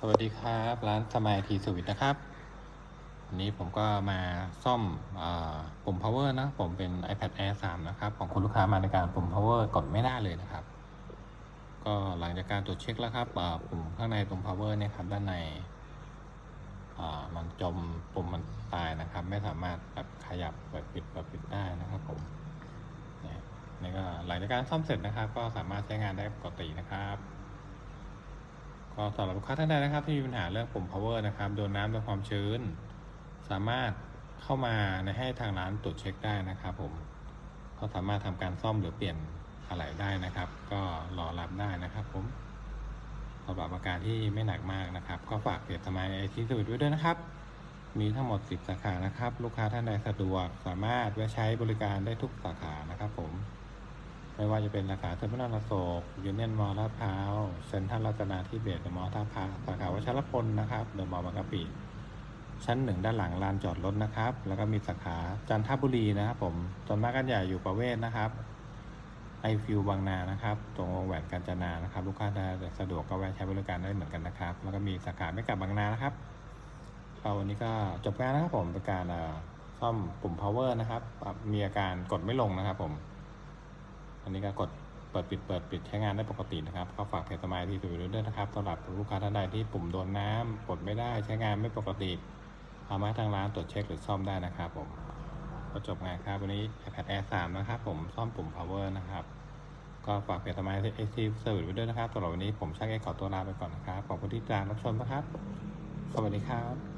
สวัสดีครับ ร้านสมัยทีสวิตนะครับวันนี้ผมก็มาซ่อมอปุ่ม power นะ ผมเป็น iPad Air 3 นะครับ ของคุณลูกค้ามาในการปุ่ม power กดไม่ได้เลยนะครับ ก็หลังจากการตรวจเช็คแล้วครับปุ่มข้างในตรง power เนี่ยครับ ด้านในมันจมปุ่มมันตายนะครับ ไม่สามารถแบบขยับเปิดปิดเปิดปิดได้นะครับผมนี่ก็หลังจากการซ่อมเสร็จนะครับ ก็สามารถใช้งานได้ปกตินะครับ ก็สำหรับลูกค้าท่านใดนะครับ ที่มีปัญหาเรื่องปุ่ม power นะครับโดนน้ำโดนความชื้น สามารถเข้ามาในให้ทางร้านตรวจเช็คได้นะครับ ผมก็สามารถทำการซ่อมหรือเปลี่ยนอะไหล่ได้นะครับ ก็รอรับได้นะครับ ผมสำหรับอาการที่ไม่หนักมากนะครับ ก็ฝากเพจสมัยไอทีสวิตไว้ด้วยนะครับ มีทั้งหมด 10 สาขานะครับ ลูกค้าท่านใดสะดวก สามารถแวะใช้บริการได้ทุกสาขานะครับ ผม ไม่ว่าจะเป็นสาขาเทอร์มินอลโศกยูเนียนมอลลาดพร้าวเซ็นทรัลรัตนาธิเบศเดอะมอลล์ท่าพระสาขาวัชรพลนะครับเดอะมอลล์บางกะปิชั้นหนึ่งด้านหลังลานจอดรถนะครับ แล้วก็มีสาขาจันทบุรีนะครับผมส่วนมากกันใหญ่อยู่ประเวศนะครับไอฟิวบางนานะครับ ตรงวงแหวนกาญจนานะครับ ลูกค้าถ้สะดวกก็แวะใช้บริการได้เหมือนกันนะครับ แล้วก็มีสาขาไม่กลับบางนานะครับเราวันนี้ก็จบงานนะครับผมเป็นการซ่อมปุ่ม power นะครับ มีอาการกดไม่ลงนะครับผม อันนี้ก็กดเปิดปิดเปิดปิดใช้งานได้ปกตินะครับ ก็ฝากเพจสมัยทีดูด้วยนะครับสำหรับลูกค้าท่านใดที่ปุ่มโดนน้ำกดไม่ได้ใช้งานไม่ปกติเอามาทางร้านตรวจเช็คหรือซ่อมได้นะครับผมก็จบงานครับวันนี้ iPad Air 3 นะครับผมซ่อมปุ่ม power นะครับ ก็ฝากเพจสมัยเอซีเซอร์วิสไว้ด้วยนะครับสำหรับวันนี้ผมช่างเอกขอตัวลาไปก่อนนะครับขอบคุณที่ติดตามรับชมนะครับ สวัสดีครับ